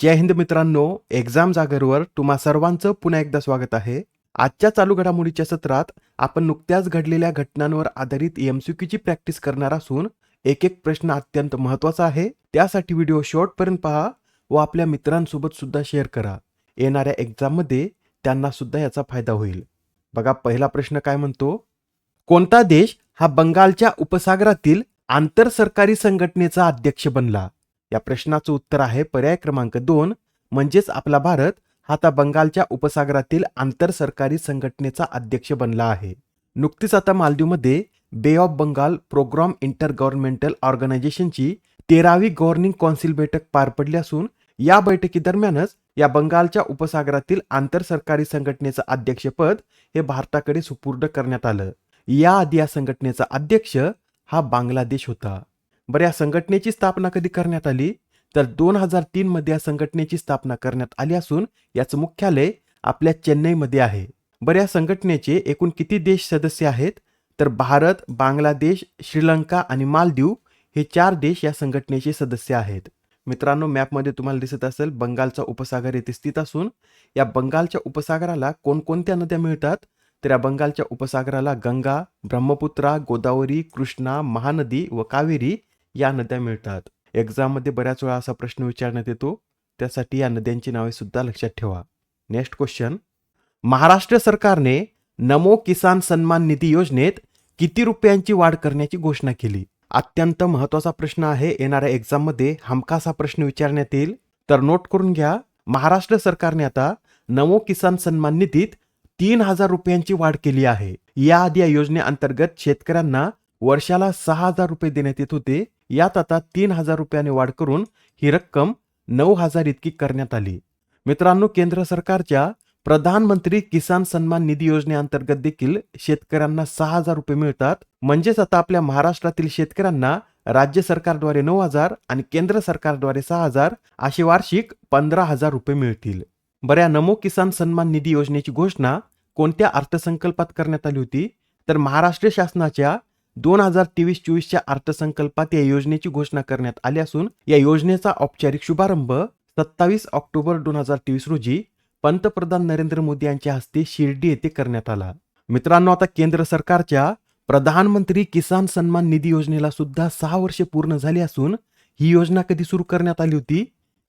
जय हिंद मित्रांनो एक्झाम जागरवर तुम्हा सर्वांचं पुन्हा एकदा स्वागत आहे. आजच्या चालू घडामोडीच्या सत्रात आपण नुकत्याच घडलेल्या घटनांवर आधारित एमसीक्यूची प्रॅक्टिस करणार असून एक एक प्रश्न अत्यंत महत्त्वाचा आहे. त्यासाठी व्हिडिओ शेवटपर्यंत पहा व आपल्या मित्रांसोबत सुद्धा शेअर करा. येणाऱ्या एक्झाममध्ये त्यांना सुद्धा याचा फायदा होईल. बघा पहिला प्रश्न काय म्हणतो? कोणता देश हा बंगालच्या उपसागरातील आंतर सरकारी संघटनेचा अध्यक्ष बनला? या प्रश्नाचं उत्तर आहे पर्याय क्रमांक दोन. म्हणजेच आपला भारत हा आता बंगालच्या उपसागरातील आंतर सरकारी संघटनेचा अध्यक्ष बनला आहे. नुकतीच आता मालदीवमध्ये bay of Bengal program inter governmental ऑर्गनायझेशनची तेरावी गव्हर्निंग कौन्सिल बैठक पार पडली असून या बैठकीदरम्यानच या बंगालच्या उपसागरातील आंतर सरकारी संघटनेचं अध्यक्षपद हे भारताकडे सुपूर्द करण्यात आलं. याआधी या संघटनेचा अध्यक्ष हा बांगलादेश होता. बरं या संघटनेची स्थापना कधी करण्यात आली? तर दोन हजार तीनमध्ये या संघटनेची स्थापना करण्यात आली असून याचं मुख्यालय आपल्या चेन्नईमध्ये आहे. बरं या संघटनेचे एकूण किती देश सदस्य आहेत? तर भारत बांगलादेश श्रीलंका आणि मालदीव हे चार देश या संघटनेचे सदस्य आहेत. मित्रांनो मॅपमध्ये तुम्हाला दिसत असेल बंगालचा उपसागर येथे स्थित असून या बंगालच्या उपसागराला कोणकोणत्या नद्या मिळतात? तर या बंगालच्या उपसागराला गंगा ब्रह्मपुत्रा गोदावरी कृष्णा महानदी व कावेरी या नद्या मिळतात. एक्झाममध्ये बऱ्याच वेळा असा प्रश्न विचारण्यात येतो. त्यासाठी या नद्यांची नावे सुद्धा लक्षात ठेवा. नेक्स्ट क्वेश्चन महाराष्ट्र सरकारने नमो किसान सन्मान निधी योजनेत किती रुपयांची वाढ करण्याची घोषणा केली? अत्यंत महत्त्वाचा प्रश्न आहे. येणाऱ्या एक्झाममध्ये हमखास हा प्रश्न विचारण्यात येईल. तर नोट करून घ्या. महाराष्ट्र सरकारने आता नमो किसान सन्मान निधीत तीन हजार रुपयांची वाढ केली आहे. याआधी या योजनेअंतर्गत शेतकऱ्यांना वर्षाला सहा हजार रुपये देण्यात येत होते. यात आता तीन हजार रुपयाने वाढ करून ही रक्कम नऊ हजार इतकी करण्यात आली. मित्रांनो केंद्र सरकारच्या प्रधानमंत्री किसान सन्मान निधी योजनेअंतर्गत देखील शेतकऱ्यांना सहा हजार रुपये मिळतात. म्हणजेच आता आपल्या महाराष्ट्रातील शेतकऱ्यांना राज्य सरकारद्वारे नऊ हजार आणि केंद्र सरकारद्वारे सहा हजार असे वार्षिक पंधरा हजार रुपये मिळतील. बऱ्या नमो किसान सन्मान निधी योजनेची घोषणा कोणत्या अर्थसंकल्पात करण्यात आली होती? तर महाराष्ट्र शासनाच्या दोन हजार तेवीस चोवीसच्या अर्थसंकल्पात या योजनेची घोषणा करण्यात आली असून या योजनेचा औपचारिक शुभारंभ सत्तावीस ऑक्टोबर दोन हजार तेवीस रोजी पंतप्रधान नरेंद्र मोदी यांच्या हस्ते शिर्डी येथे करण्यात आला. मित्रांनो आता केंद्र सरकारच्या प्रधानमंत्री किसान सन्मान निधी योजनेला सुद्धा सहा वर्षे पूर्ण झाली असून ही योजना कधी सुरू करण्यात आली होती?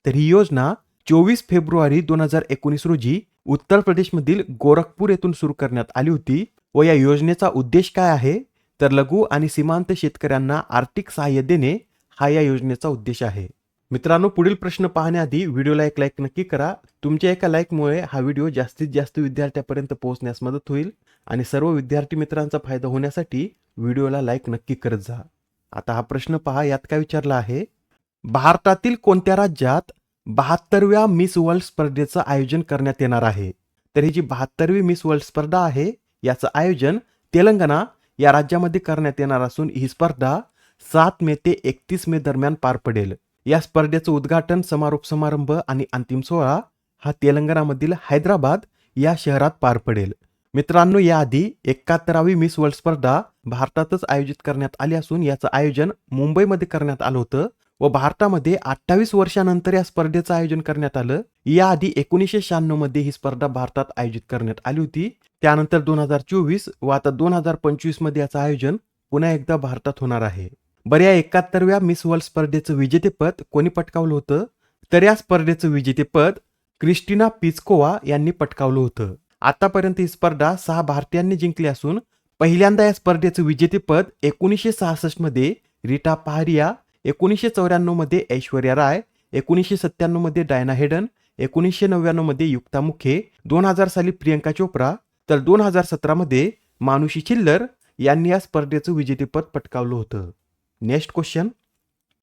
तर ही योजना चोवीस फेब्रुवारी दोन हजार एकोणीस रोजी उत्तर प्रदेशमधील गोरखपूर येथून सुरू करण्यात आली होती. व या योजनेचा उद्देश काय आहे? तर लघु आणि सीमांत शेतकऱ्यांना आर्थिक सहाय्य देणे हा या योजनेचा उद्देश आहे. मित्रांनो पुढील प्रश्न पाहण्याआधी व्हिडिओला एक लाईक नक्की करा. तुमच्या एका लाईकमुळे हा व्हिडिओ जास्तीत जास्त विद्यार्थ्यापर्यंत पोहोचण्यास मदत होईल आणि सर्व विद्यार्थी मित्रांचा फायदा होण्यासाठी व्हिडिओला लाईक नक्की करत जा. आता हा प्रश्न पहा यात काय विचारला आहे? भारतातील कोणत्या राज्यात बहात्तरव्या मिस वर्ल्ड स्पर्धेचं आयोजन करण्यात येणार आहे? तर ही जी बहात्तरवी मिस वर्ल्ड स्पर्धा आहे याचं आयोजन तेलंगणा या राज्यामध्ये करण्यात येणार असून ही स्पर्धा सात मे ते एकतीस मे दरम्यान पार पडेल. या स्पर्धेचं उद्घाटन समारोप समारंभ आणि अंतिम सोहळा हा तेलंगणामधील हैदराबाद या शहरात पार पडेल. मित्रांनो याआधी एकाहत्तरावी मिस वर्ल्ड स्पर्धा भारतातच आयोजित करण्यात आली असून याचं आयोजन मुंबईमध्ये करण्यात आलं होतं. व भारतामध्ये अठ्ठावीस वर्षानंतर या स्पर्धेचं आयोजन करण्यात आलं. याआधी एकोणीसशे शहाण्णवमध्ये ही स्पर्धा भारतात आयोजित करण्यात आली होती. त्यानंतर दोन हजार चोवीस व आता दोन हजार पंचवीसमध्ये याचं आयोजन पुन्हा एकदा भारतात होणार आहे. बऱ्या एकाहत्तरव्या मिस वर्ल्ड स्पर्धेचं विजेतेपद कोणी पटकावलं होतं? तर या स्पर्धेचं विजेतेपद क्रिस्टिना पिचकोवा यांनी पटकावलं होतं. आतापर्यंत ही स्पर्धा सहा भारतीयांनी जिंकली असून पहिल्यांदा या स्पर्धेचं विजेतेपद एकोणीसशे सहासष्टमध्ये रिटा पहारिया एकोणीसशे चौऱ्याण्णवमध्ये ऐश्वर्या राय एकोणीसशे सत्त्याण्णवमध्ये डायना हेडन एकोणीसशे नव्याण्णवमध्ये युक्ता मुखे दोन हजार साली प्रियंका चोप्रा तर दोन हजार सतरामध्ये मानुषी छिल्लर यांनी या स्पर्धेचं विजेतेपद पटकावलं होतं. नेक्स्ट क्वेश्चन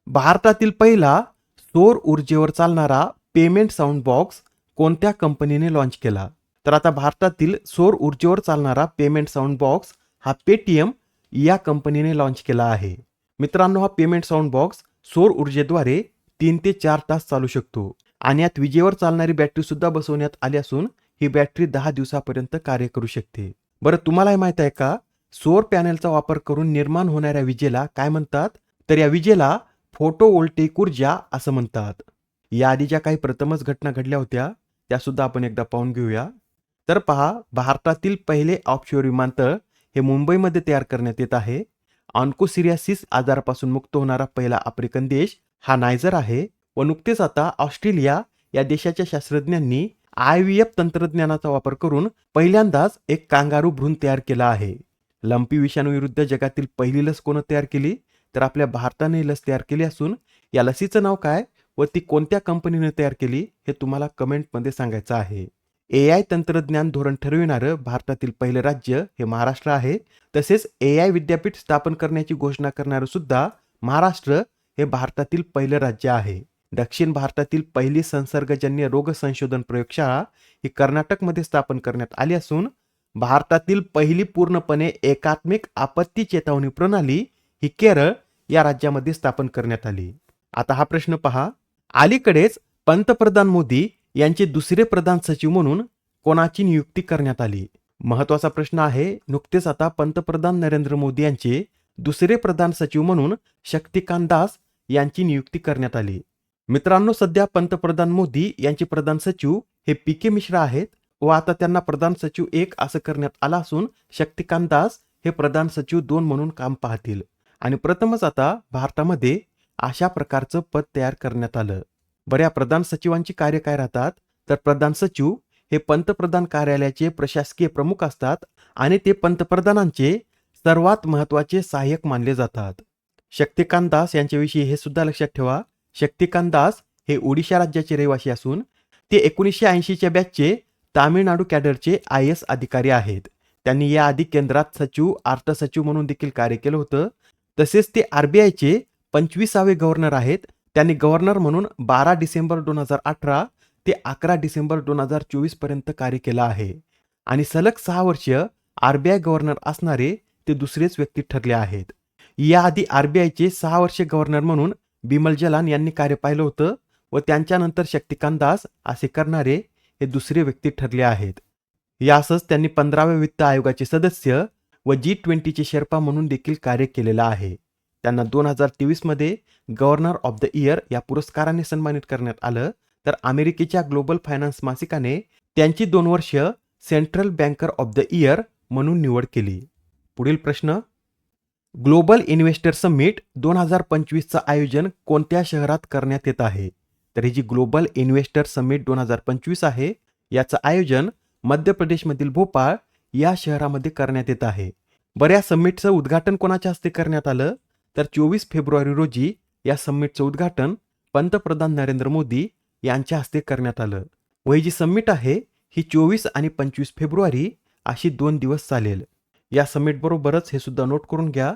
भारतातील पहिला सौर ऊर्जेवर चालणारा पेमेंट साऊंड बॉक्स कोणत्या कंपनीने लॉन्च केला? तर आता भारतातील सौर ऊर्जेवर चालणारा पेमेंट साऊंड बॉक्स हा पेटीएम या कंपनीने लॉन्च केला आहे. मित्रांनो हा पेमेंट साऊंड बॉक्स सौर ऊर्जेद्वारे तीन ते चार तास चालू शकतो. आणि यात विजेवर चालणारी बॅटरी सुद्धा बसवण्यात आली असून ही बॅटरी दहा दिवसापर्यंत कार्य करू शकते. बरं तुम्हाला माहीत आहे का? सौर पॅनेलचा वापर करून निर्माण होणाऱ्या विजेला काय म्हणतात? तर या विजेला फोटो वोल्टेक ऊर्जा असं म्हणतात. याआधी ज्या काही प्रथमच घटना घडल्या होत्या त्या सुद्धा आपण एकदा पाहून घेऊया. तर पहा भारतातील पहिले ऑफशोअर विमानतळ हे मुंबईमध्ये तयार करण्यात येत आहे. ऑन्कोसिरियासिस आजारापासून मुक्त होणारा पहिला आफ्रिकन देश हा नायजर आहे व नुकतेच आता ऑस्ट्रेलिया या देशाच्या शास्त्रज्ञांनी आय व्ही एफ तंत्रज्ञानाचा वापर करून पहिल्यांदाच एक कांगारू भ्रूण तयार केला आहे. लंपी विषाणूविरुद्ध जगातील पहिली लस कोणं तयार केली? तर आपल्या भारताने लस तयार केली असून या लसीचं नाव काय व ती कोणत्या कंपनीने तयार केली हे तुम्हाला कमेंटमध्ये सांगायचं आहे. ए आय तंत्रज्ञान धोरण ठरविणारं भारतातील पहिलं राज्य हे महाराष्ट्र आहे. तसेच ए आय विद्यापीठ स्थापन करण्याची घोषणा करणारं सुद्धा महाराष्ट्र हे भारतातील पहिलं राज्य आहे. दक्षिण भारतातील पहिली संसर्गजन्य रोग संशोधन प्रयोगशाळा ही कर्नाटकमध्ये स्थापन करण्यात आली असून भारतातील पहिली पूर्णपणे एकात्मिक आपत्ती चेतावणी प्रणाली ही केरळ या राज्यामध्ये स्थापन करण्यात आली. आता हा प्रश्न पहा. अलीकडेच पंतप्रधान मोदी यांचे दुसरे प्रधान सचिव म्हणून कोणाची नियुक्ती करण्यात आली? महत्त्वाचा प्रश्न आहे नुकतेच आता पंतप्रधान नरेंद्र मोदी यांचे दुसरे प्रधान सचिव म्हणून शक्तिकांत दास यांची नियुक्ती करण्यात आली. मित्रांनो सध्या पंतप्रधान मोदी यांचे प्रधान सचिव हे पी के मिश्रा आहेत व आता त्यांना प्रधान सचिव एक असं करण्यात आला असून शक्तिकांत दास हे प्रधान सचिव दोन म्हणून काम पाहतील. आणि प्रथमच आता भारतामध्ये अशा प्रकारचं पद तयार करण्यात आलं. बऱ्या प्रधान सचिवांची कार्य काय राहतात? तर प्रधान सचिव हे पंतप्रधान कार्यालयाचे प्रशासकीय प्रमुख असतात आणि ते पंतप्रधानांचे सर्वात महत्त्वाचे सहाय्यक मानले जातात. शक्तिकांत दास यांच्याविषयी हे सुद्धा लक्षात ठेवा. शक्तिकांत दास हे ओडिशा राज्याचे रहिवासी असून ते एकोणीसशे ऐंशीच्या बॅचचे तामिळनाडू कॅडरचे आय एस अधिकारी आहेत. त्यांनी याआधी केंद्रात सचिव अर्थसचिव म्हणून देखील कार्य केलं होतं. तसेच ते आरबीआयचे पंचवीसावे गव्हर्नर आहेत. त्यांनी गव्हर्नर म्हणून बारा डिसेंबर दोन हजार अठरा ते अकरा डिसेंबर दोन हजार चोवीसपर्यंत कार्य केलं आहे. आणि सलग सहा वर्ष आरबीआय गव्हर्नर असणारे ते दुसरेच व्यक्ती ठरले आहेत. याआधी आरबीआयचे सहा वर्षे गव्हर्नर म्हणून बिमल जलान यांनी कार्य पाहिलं होतं व त्यांच्यानंतर शक्तिकांत दास असे करणारे हे दुसरे व्यक्ती ठरले आहेत. यासच त्यांनी पंधराव्या वित्त आयोगाचे सदस्य व जी ट्वेंटीचे शेर्पा म्हणून देखील कार्य केलेलं आहे. त्यांना दोन हजार तेवीसमध्ये गव्हर्नर ऑफ द इयर या पुरस्काराने सन्मानित करण्यात आलं. तर अमेरिकेच्या ग्लोबल फायनान्स मासिकाने त्यांची दोन वर्ष central banker of the year म्हणून निवड केली. पुढील प्रश्न. ग्लोबल इन्व्हेस्टर समिट दोन हजार पंचवीसचं आयोजन कोणत्या शहरात करण्यात येत आहे? तर ही जी ग्लोबल इन्व्हेस्टर समिट दोन हजार पंचवीस आहे याचं आयोजन मध्य प्रदेशमधील भोपाळ या शहरामध्ये करण्यात येत आहे. बऱ्या समिटचं उद्घाटन कोणाच्या हस्ते करण्यात आलं? तर चोवीस फेब्रुवारी रोजी या समिटचं उद्घाटन पंतप्रधान नरेंद्र मोदी यांच्या हस्ते करण्यात आलं. व ही जी समिट आहे ही चोवीस आणि पंचवीस फेब्रुवारी अशी दोन दिवस चालेल. या समिटबरोबरच हे सुद्धा नोट करून घ्या.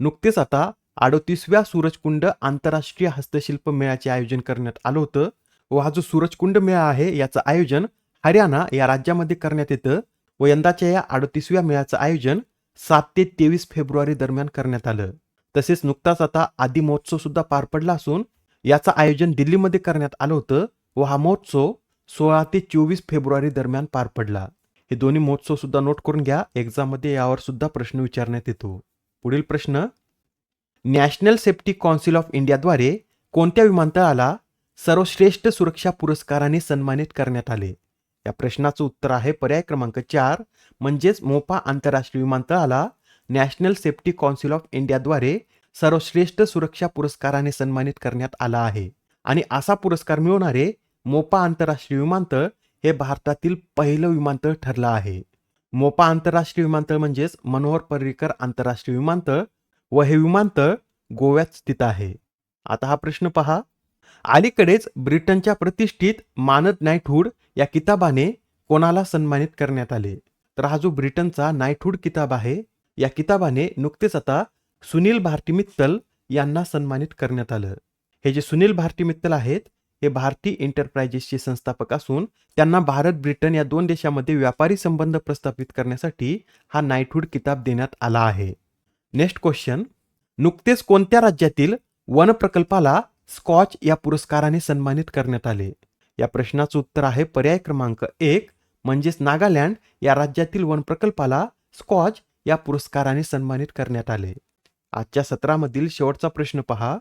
नुकतेच आता अडोतीसव्या सूरजकुंड आंतरराष्ट्रीय हस्तशिल्प मेळ्याचे आयोजन करण्यात आलं होतं. व हा जो सूरजकुंड मेळा आहे याचं आयोजन हरियाणा या राज्यामध्ये करण्यात येतं. व यंदाच्या या अडोतीसव्या मेळ्याचं आयोजन सात ते तेवीस फेब्रुवारी दरम्यान करण्यात आलं. तसेच नुकताच आता आदी महोत्सव सुद्धा पार पडला असून याचं आयोजन दिल्लीमध्ये करण्यात आलं होतं व हा महोत्सव सोळा ते चोवीस फेब्रुवारी दरम्यान पार पडला. हे दोन्ही महोत्सव सुद्धा नोट करून घ्या. एक्झाममध्ये यावर सुद्धा प्रश्न विचारण्यात येतो. पुढील प्रश्न नॅशनल सेफ्टी कौन्सिल ऑफ इंडियाद्वारे कोणत्या विमानतळाला सर्वश्रेष्ठ सुरक्षा पुरस्काराने सन्मानित करण्यात आले? या प्रश्नाचं उत्तर आहे पर्याय क्रमांक चार म्हणजेच मोपा आंतरराष्ट्रीय विमानतळाला नॅशनल सेफ्टी कौन्सिल ऑफ इंडियाद्वारे सर्वश्रेष्ठ सुरक्षा पुरस्काराने सन्मानित करण्यात आला आहे. आणि असा पुरस्कार मिळवणारे मोपा आंतरराष्ट्रीय विमानतळ हे भारतातील पहिलं विमानतळ ठरलं आहे. मोपा आंतरराष्ट्रीय विमानतळ म्हणजेच मनोहर पर्रिकर आंतरराष्ट्रीय विमानतळ व हे विमानतळ गोव्यात स्थित आहे. आता हा प्रश्न पहा. अलीकडेच ब्रिटनच्या प्रतिष्ठित मानद नाईटहूड या किताबाने कोणाला सन्मानित करण्यात आले? तर हा जो ब्रिटनचा नाईटहूड किताब आहे या किताबाने नुकतेच आता सुनील भारती मित्तल यांना सन्मानित करण्यात आलं. हे जे सुनील भारती मित्तल आहेत हे भारती एंटरप्राइजेसचे संस्थापक असून त्यांना भारत ब्रिटन या दोन देशामध्ये व्यापारी संबंध प्रस्थापित करण्यासाठी हा नाईटहूड किताब देण्यात आला आहे. Next question. नुकतेच कोणत्या राज्यातील वन प्रकल्पाला स्कॉच या पुरस्काराने सन्मानित करण्यात आले? या प्रश्नाचं उत्तर आहे पर्याय क्रमांक एक म्हणजेच नागालँड या राज्यातील वन प्रकल्पाला स्कॉच या पुरस्काराने सन्मानित करण्यात आले. आजच्या सत्रामधील शेवटचा प्रश्न पहा.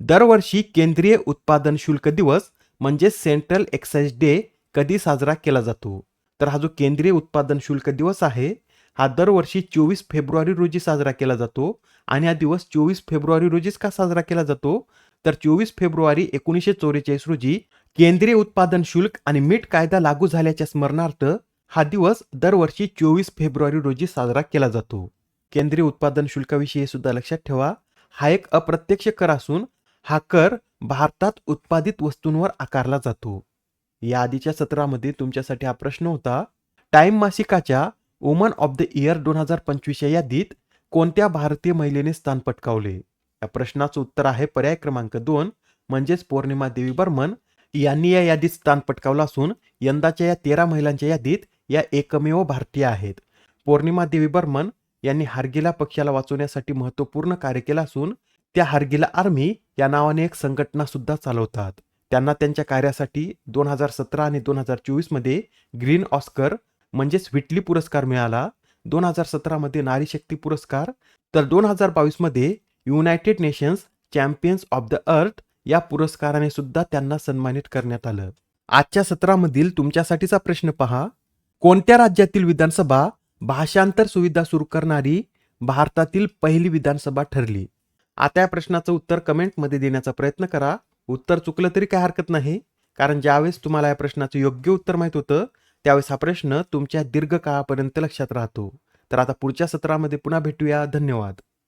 दरवर्षी केंद्रीय उत्पादन शुल्क दिवस म्हणजे सेंट्रल एक्साइज डे कधी साजरा केला जातो? तर हा जो केंद्रीय उत्पादन शुल्क दिवस आहे हा दरवर्षी चोवीस फेब्रुवारी रोजी साजरा केला जातो आणि हा दिवस चोवीस फेब्रुवारी रोजीच का साजरा केला जातो? तर चोवीस फेब्रुवारी एकोणीसशे चौवेचाळीस रोजी केंद्रीय उत्पादन शुल्क आणि मीठ कायदा लागू झाल्याच्या स्मरणार्थ हा दिवस दरवर्षी चोवीस फेब्रुवारी रोजी साजरा केला जातो. केंद्रीय उत्पादन शुल्काविषयी सुद्धा लक्षात ठेवा हा एक अप्रत्यक्ष कर असून हा कर भारतात उत्पादित वस्तूंवर आकारला जातो. या आधीच्या सत्रामध्ये तुमच्यासाठी हा प्रश्न होता टाइम मासिकाच्या वुमन ऑफ द इयर दोन हजार पंचवीस या यादीत कोणत्या भारतीय महिलेने स्थान पटकावले? या प्रश्नाचं उत्तर आहे पर्याय क्रमांक दोन म्हणजेच पौर्णिमा देवी बर्मन यांनी या यादीत स्थान पटकावलं असून यंदाच्या या तेरा महिलांच्या यादीत या एकमेव भारतीय आहेत. पौर्णिमा देवी बर्मन यांनी हार्गिला पक्षाला वाचवण्यासाठी महत्त्वपूर्ण कार्य केलं असून त्या हार्गिला आर्मी या नावाने एक संघटना सुद्धा चालवतात. त्यांना त्यांच्या कार्यासाठी दोन हजार सतरा आणि दोन हजार चोवीसमध्ये ग्रीन ऑस्कर म्हणजेच व्हिटली पुरस्कार मिळाला. दोन हजार सतरामध्ये नारी शक्ती पुरस्कार. तर दोन हजार बावीसमध्ये united nations champions of the earth या पुरस्काराने सुद्धा त्यांना सन्मानित करण्यात आलं. आजच्या सत्रामधील तुमच्यासाठीचा प्रश्न पहा. कोणत्या राज्यातील विधानसभा भाषांतर सुविधा सुरू करणारी भारतातील पहिली विधानसभा ठरली? आता या प्रश्नाचं उत्तर कमेंटमध्ये देण्याचा प्रयत्न करा. उत्तर चुकलं तरी काय हरकत नाही. कारण ज्यावेळेस तुम्हाला या प्रश्नाचं योग्य उत्तर माहीत होतं त्यावेळेस हा प्रश्न तुमच्या दीर्घकाळापर्यंत लक्षात राहतो. तर आता पुढच्या सत्रामध्ये पुन्हा भेटूया. धन्यवाद.